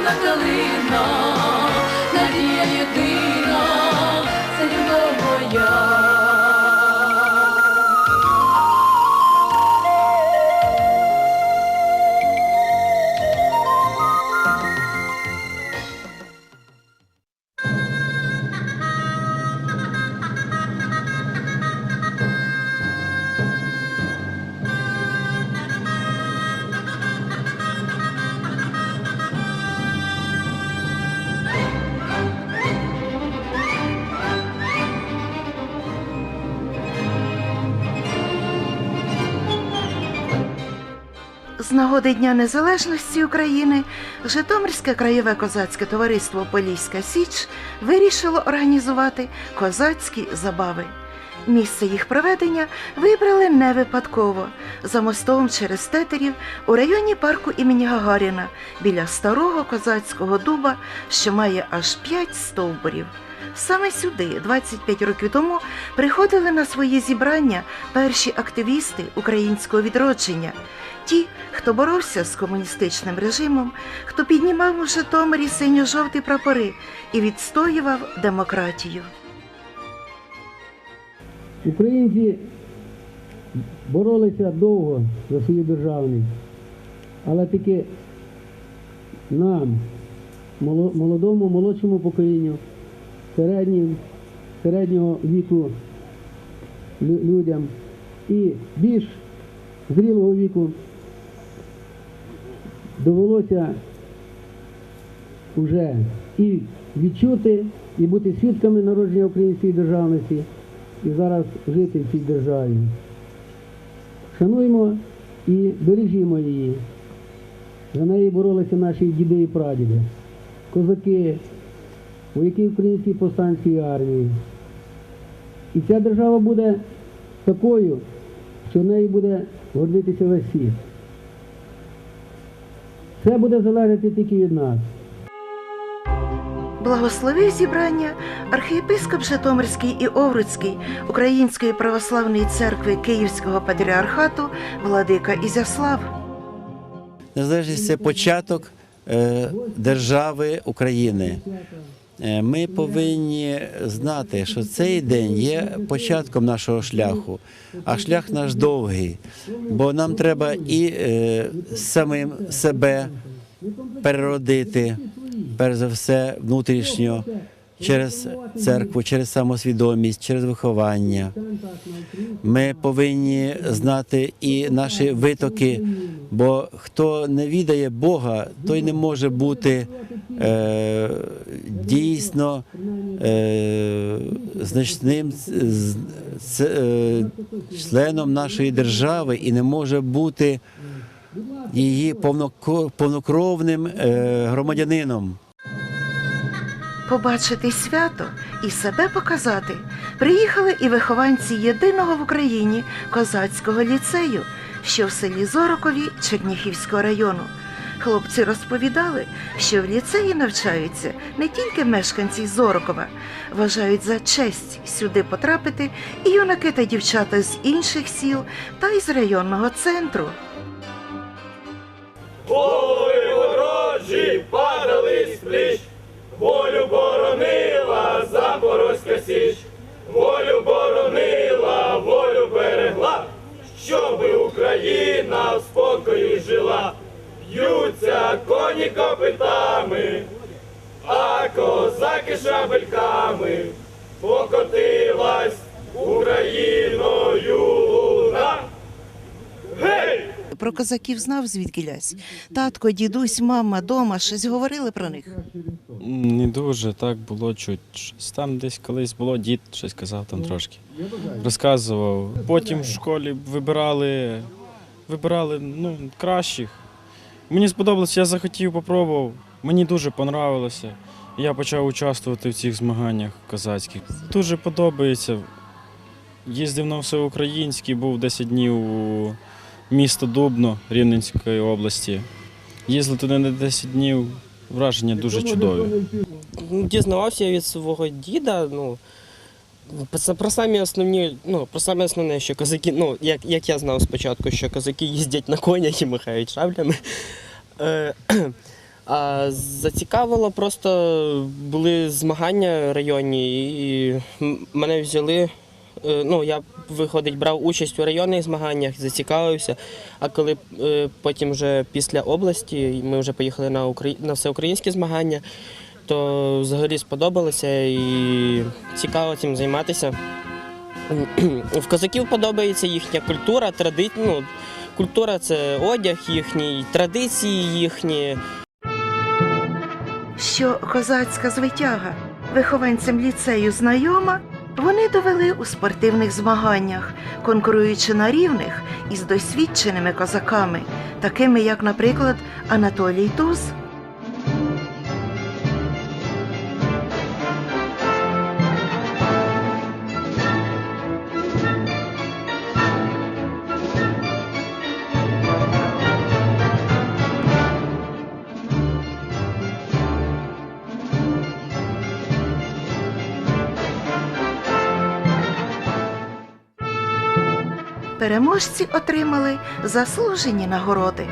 червона калина, З нагоди Дня Незалежності України Житомирське краєве козацьке товариство Поліська Січ вирішило організувати козацькі забави. Місце їх проведення вибрали не випадково за мостом через тетерів у районі парку імені Гагаріна біля старого козацького дуба, що має аж п'ять стовбурів. Саме сюди, 25 років тому, приходили на свої зібрання перші активісти українського відродження, ті, хто боровся з комуністичним режимом, хто піднімав у Житомирі синьо-жовті прапори і відстоював демократію. Українці боролися довго за свою державність, але таки нам, молодому, молодшому поколінню, середнім, середнього віку людям і більш зрілого віку довелося вже і відчути, і бути свідками народження української державності, і зараз жити в цій державі. Шануємо і бережімо її. За неї боролися наші діди і прадіди, козаки, вояки Української повстанської армії. І ця держава буде такою, що в неї буде гордитися весь світ. Це буде залежати тільки від нас. Благословив зібрання архієпископ Житомирський і Овруцький Української православної церкви Київського патріархату Владика Ізяслав. Незалежність це початок е, держави України. Е, Ми повинні знати, що цей день є початком нашого шляху, а шлях наш довгий, бо нам треба і е, самим себе переродити, перш за все, внутрішньо, через церкву, через самосвідомість, через виховання. Ми повинні знати і наші витоки, бо хто не відає Бога, той не може бути е, дійсно е, значним е, членом нашої держави і не може бути її повнокровним е, громадянином. Побачити свято і себе показати приїхали і вихованці єдиного в Україні козацького ліцею, що в селі Зорокові Черніхівського району. Хлопці розповідали, що в ліцеї навчаються не тільки мешканці Зорокова, вважають за честь сюди потрапити і юнаки та дівчата з інших сіл та із районного центру. Запорозька січ, волю боронила, волю берегла, щоби Україна в спокої жила, б'ються коні копитами, а козаки шабельками, покотилась Україною луна. Гей! Про козаків знав звідки лясь. Татко, дідусь, мама, дома щось говорили про них. Не дуже, так було чуть. Щось там десь колись було, дід щось казав там трошки. Розказував. Потім в школі вибирали, вибирали ну, кращих. Мені сподобалося, я захотів, попробував. Мені дуже понравилося. Я почав участвувати в цих змаганнях козацьких. Дуже подобається. Їздив на всеукраїнський, був 10 днів у місто Дубно Рівненської області. Їздили туди на 10 днів. Враження дуже чудові. Ну, Дізнавався я від свого діда. Ну, про- про самі основні, ну, про саме основне, що козаки, ну, як, як я знав спочатку, що козаки їздять на конях і махають шаблями. Е, А зацікавило просто були змагання районні, і мене взяли. Е, Ну, я виходить, брав участь у районних змаганнях, зацікавився. А коли е, потім вже після області ми вже поїхали на Украї... на всеукраїнські змагання, то взагалі сподобалося і цікаво цим займатися. В козаків подобається їхня культура, тради... ну, культура це одяг їхній, традиції їхні. що козацька звитяга вихованцям ліцею знайома, вони довели у спортивних змаганнях, конкуруючи на рівних із досвідченими козаками, такими як, наприклад, Анатолій Туз. Переможці отримали заслужені нагороди.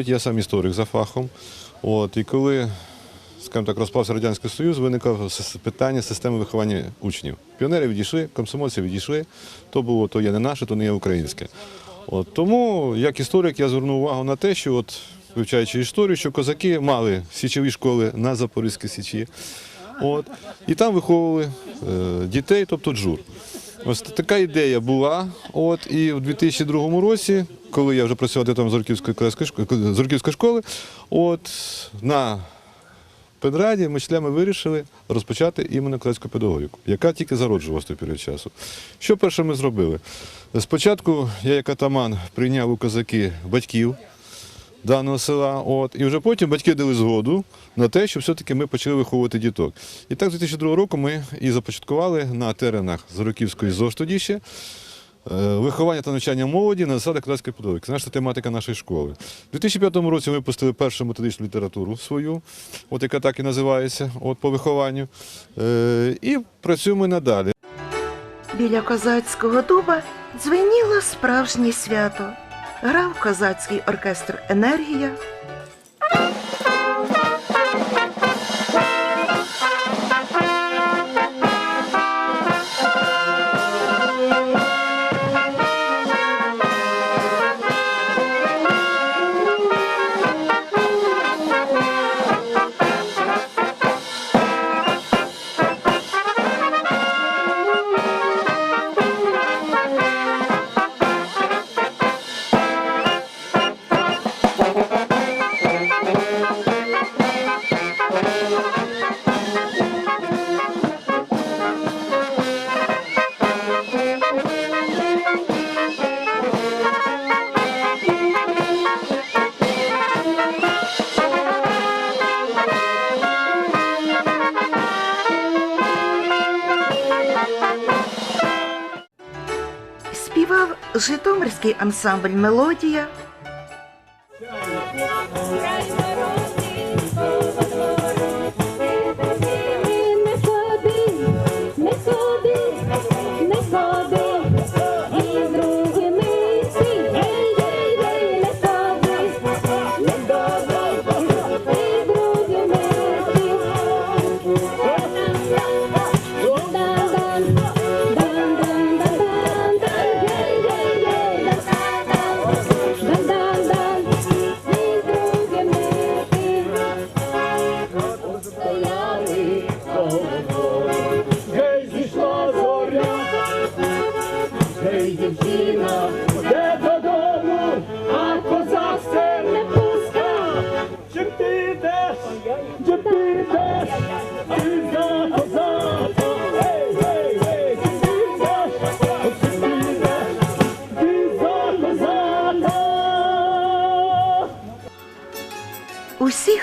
Я сам історик за фахом. От, і коли скажімо так, розпався Радянський Союз, виникло питання системи виховання учнів. Піонери відійшли, комсомольці відійшли, то було то є не наше, то не є українське. От, тому, як історик, я звернув увагу на те, що от, вивчаючи історію, що козаки мали січові школи на Запорізькій Січі. От, і там виховували е, дітей, тобто джур. Ось така ідея була. От, і в 2002 році, коли я вже працював там з Зорківської школи, от, на педраді ми членами вирішили розпочати іменно козацьку педагогіку, яка тільки зароджувалася в період часу. Що перше ми зробили? Спочатку я, як атаман, прийняв у козаки батьків даного села. От, і вже потім батьки дали згоду на те, що все-таки ми почали виховувати діток. І так, з 2002 року ми і започаткували на теренах Зороківської ЗОЖ тоді ще. Е, Виховання та навчання молоді на засадах козацької педагогіки. Це наша тематика нашої школи. У 2005 році ми випустили першу методичну літературу свою, от яка так і називається, от по вихованню. Е, І працюємо надалі. Біля козацького дуба дзвеніло справжнє свято. Грав козацький оркестр Енергія. Ансамбль Мелодія.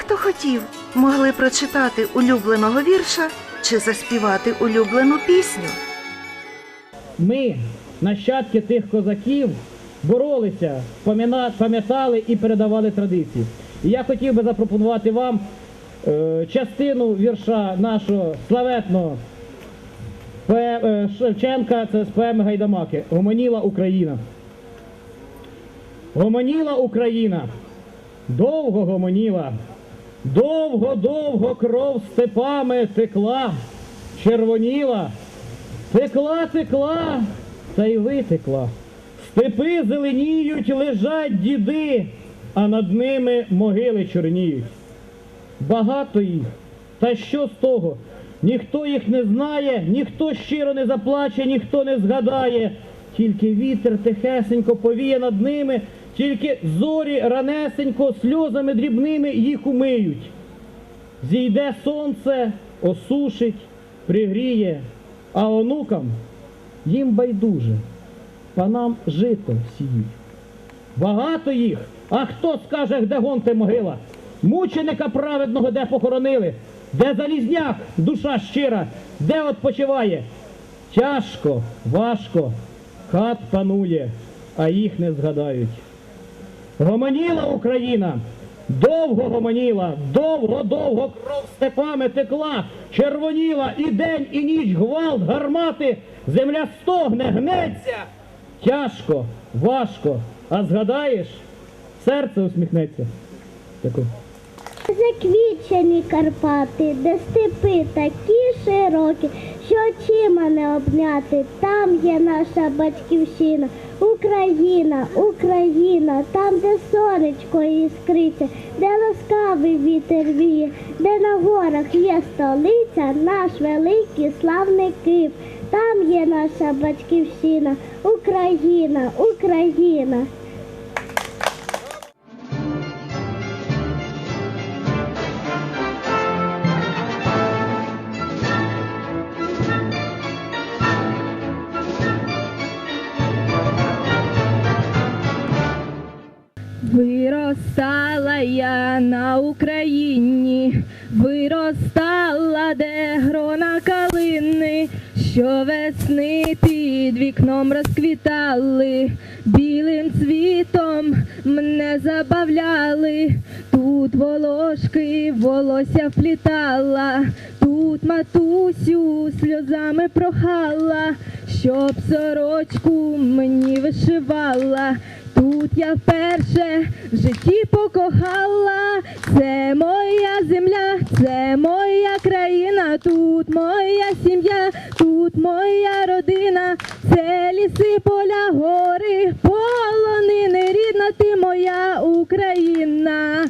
Хто хотів, могли прочитати улюбленого вірша чи заспівати улюблену пісню. Ми, нащадки тих козаків, боролися, пам'ятали і передавали традиції. І я хотів би запропонувати вам е, частину вірша нашого славетного е, Шевченка, це з поеми Гайдамаки. Гомоніла Україна. Гомоніла Україна, довго гомоніла, довго-довго кров степами текла, червоніла, текла, текла, та й витекла. Степи зеленіють, лежать діди, а над ними могили чорніють. Багато їх. Та що з того? Ніхто їх не знає, ніхто щиро не заплаче, ніхто не згадає. Тільки вітер тихесенько повіє над ними, тільки зорі ранесенько сльозами дрібними їх умиють. Зійде сонце, осушить, пригріє, а онукам їм байдуже, панам жито сіють. Багато їх. А хто скаже, де гонте могила? Мученика праведного де похоронили? Де залізняк, душа щира, де odpoчиває? Тяжко, важко, хат панує, а їх не згадають. Гомоніла Україна, довго гомоніла, довго-довго кров степами текла, червоніла і день, і ніч гвалт гармати, земля стогне, гнеться. Тяжко, важко, а згадаєш, серце усміхнеться. Дякую. Заквічені Карпати, де степи такі широкі, що очима не обняти. Там є наша батьківщина, Україна, Україна, там, де сонечко іскриться, де ласкавий вітер віє, де на горах є столиця, наш великий славний Київ. Там є наша батьківщина, Україна, Україна. Виростала я на Україні, виростала, де грона калини, що весни під вікном розквітали, білим цвітом мене забавляли, тут волошки волосся вплітала, тут матусю сльозами прохала, щоб сорочку мені вишивала. Тут я вперше в житті покохала, це моя земля, це моя країна, тут моя сім'я, тут моя родина, це ліси, поля, гори, полонини, рідна ти моя Україна.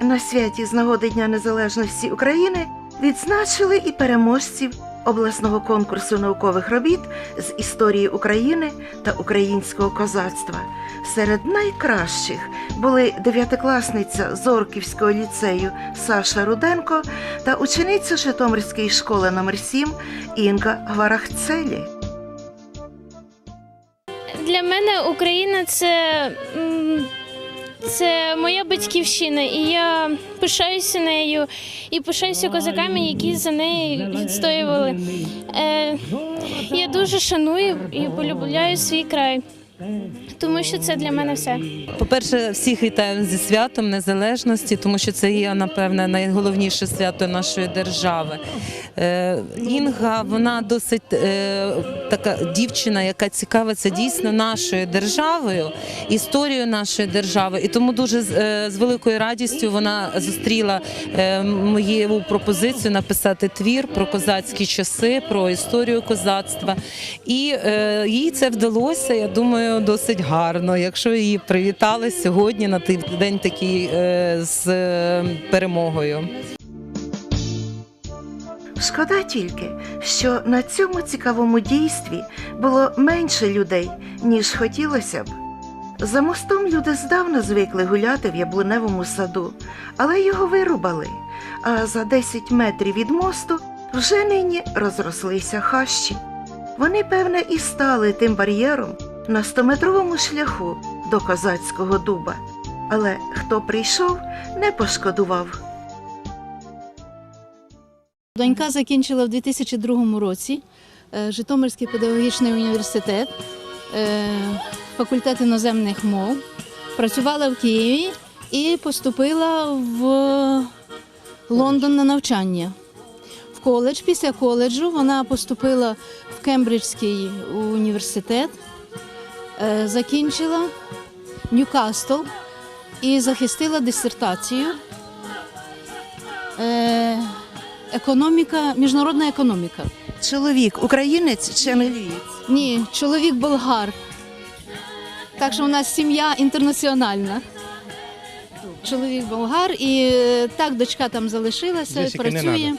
На святі з нагоди Дня Незалежності України відзначили і переможців обласного конкурсу наукових робіт з історії України та українського козацтва. Серед найкращих були дев'ятикласниця Зорківського ліцею Саша Руденко та учениця Житомирської школи номер 7 Інга Гварахцелі. Для мене Україна це, це моя батьківщина, і я пишаюся нею і пишаюся козаками, які за неї відстоювали. Е, я дуже шаную і полюбляю свій край, тому що це для мене все. По-перше, всіх вітаю зі святом незалежності, тому що це є, напевне, найголовніше свято нашої держави. Е, Інга, вона досить е, така дівчина, яка цікавиться дійсно нашою державою, історією нашої держави. І тому дуже з, е, великою радістю вона зустріла мою пропозицію написати твір про козацькі часи, про історію козацтва. І їй це вдалося, я думаю, досить гарно. Якщо її привітали сьогодні на день такий е, з е, перемогою. Шкода тільки, що на цьому цікавому дійстві було менше людей, ніж хотілося б. За мостом люди здавна звикли гуляти в яблуневому саду, але його вирубали. А за 10 метрів від мосту вже нині розрослися хащі. Вони, певне, і стали тим бар'єром на стометровому шляху до козацького дуба. Але хто прийшов, не пошкодував. Донька закінчила в 2002 році е, Житомирський педагогічний університет, е, факультет іноземних мов, працювала в Києві і поступила в Лондон на навчання. В коледж. Після коледжу вона поступила в Кембриджський університет, закінчила Ньюкасл і захистила дисертацію. Е, Економіка, міжнародна економіка. Чоловік українець чи англієць? Ні, чоловік болгар. Так що у нас сім'я інтернаціональна. Чоловік болгар, і е, так дочка там залишилася, працює.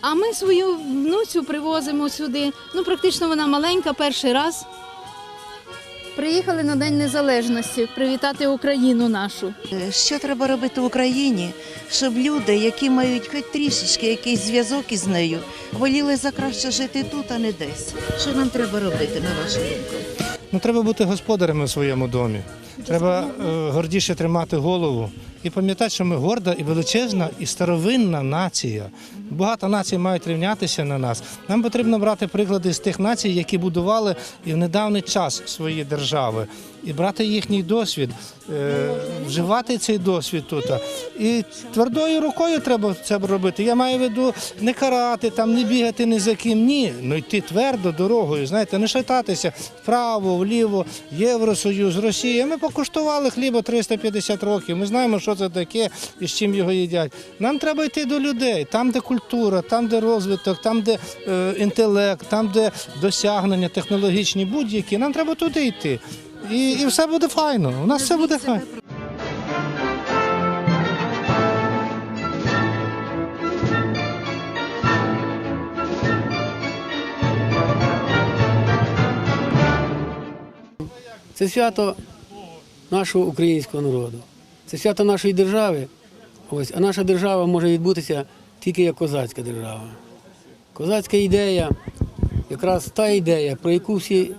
А ми свою внуцю привозимо сюди. Ну, практично вона маленька, перший раз. Приїхали на День Незалежності привітати Україну нашу. Що треба робити в Україні, щоб люди, які мають хоч трішечки якийсь зв'язок із нею, воліли за краще жити тут, а не десь? Що нам треба робити, на вашу думку? Ну, треба бути господарями в своєму домі. Треба е, гордіше тримати голову і пам'ятати, що ми горда і величезна і старовинна нація. Багато націй мають рівнятися на нас. Нам потрібно брати приклади з тих націй, які будували і в недавній час свої держави, і брати їхній досвід, е, вживати цей досвід тут. І твердою рукою треба це робити. Я маю в виду не карати, там, не бігати ні за ким. Ні, ну йти твердо дорогою, знаєте, не шататися вправо, вліво, Євросоюз, Росія. Ми покуштували хліба 350 років. Ми знаємо, що це таке і з чим його їдять. Нам треба йти до людей, там, де культура, там, де розвиток, там, де е, інтелект, там, де досягнення технологічні будь-які. Нам треба туди йти. І, і все буде файно. У нас все буде файно. Це свято нашого українського народу. Це свято нашої держави. Ось, а наша держава може відбутися тільки як козацька держава. Козацька ідея, якраз та ідея, про яку всі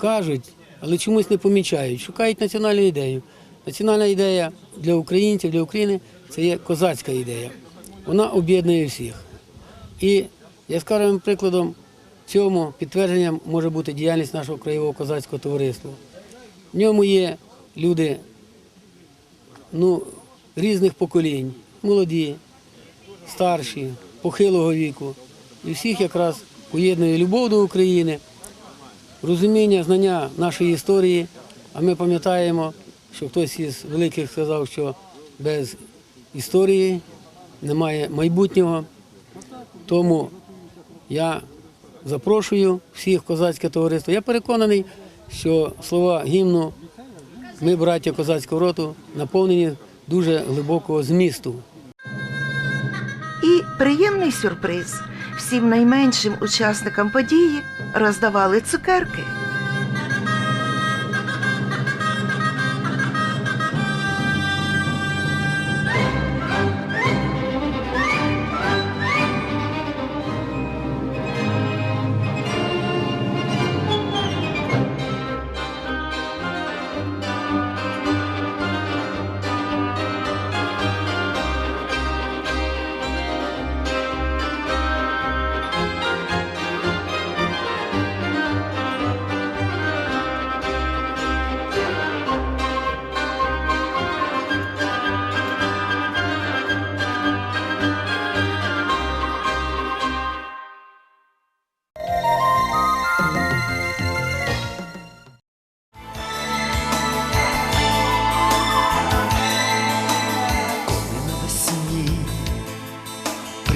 кажуть, але чомусь не помічають, шукають національну ідею. Національна ідея для українців, для України це є козацька ідея. Вона об'єднує всіх. І яскравим прикладом цьому підтвердженням може бути діяльність нашого краєвого козацького товариства. В ньому є люди ну, різних поколінь, молоді, старші, похилого віку. І всіх якраз поєднує любов до України, розуміння, знання нашої історії. А ми пам'ятаємо, що хтось із великих сказав, що без історії немає майбутнього. Тому я запрошую всіх козацьке товариство. Я переконаний, що слова гімну Ми, браття козацького роту, наповнені дуже глибокого змісту. І приємний сюрприз. Всім найменшим учасникам події роздавали цукерки.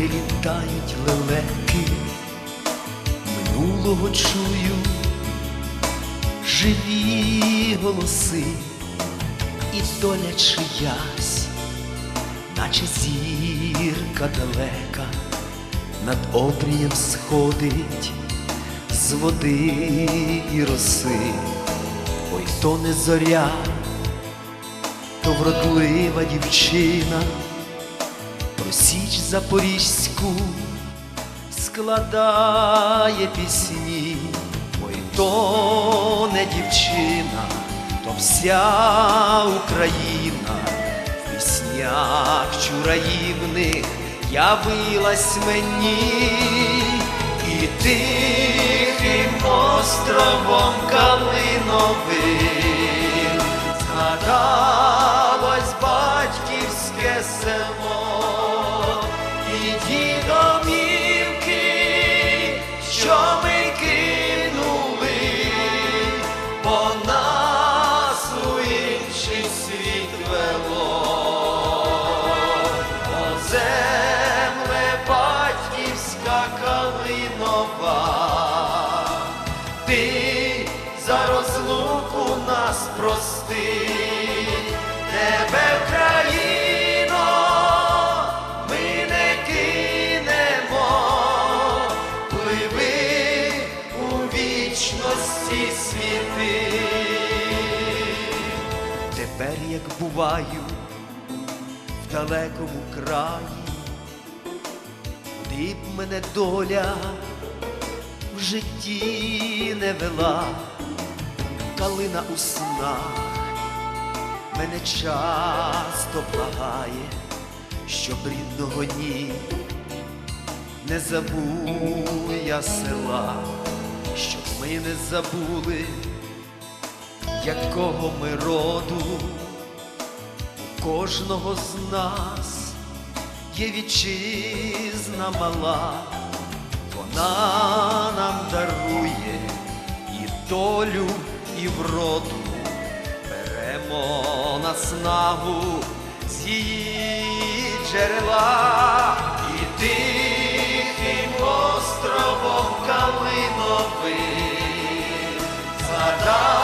Прилітають лелеки, минулого чую живі голоси, і доля чиясь, наче зірка далека, над обрієм сходить з води і роси. ой то не зоря, то вродлива дівчина, запорізьку складає пісні, ой то не дівчина, то вся Україна. В піснях чураївних явилась мені. І тихим островом калиновим згадалось буваю в далекому краї, куди б мене доля в житті не вела, калина у снах мене часто благає, щоб рідного ні не забув я села, щоб ми не забули, якого ми роду кожного з нас. Є вітчизна мала, вона нам дарує і долю, і вроду, беремо на снагу з її джерела і тихим островом калиновим. Згадалось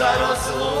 ти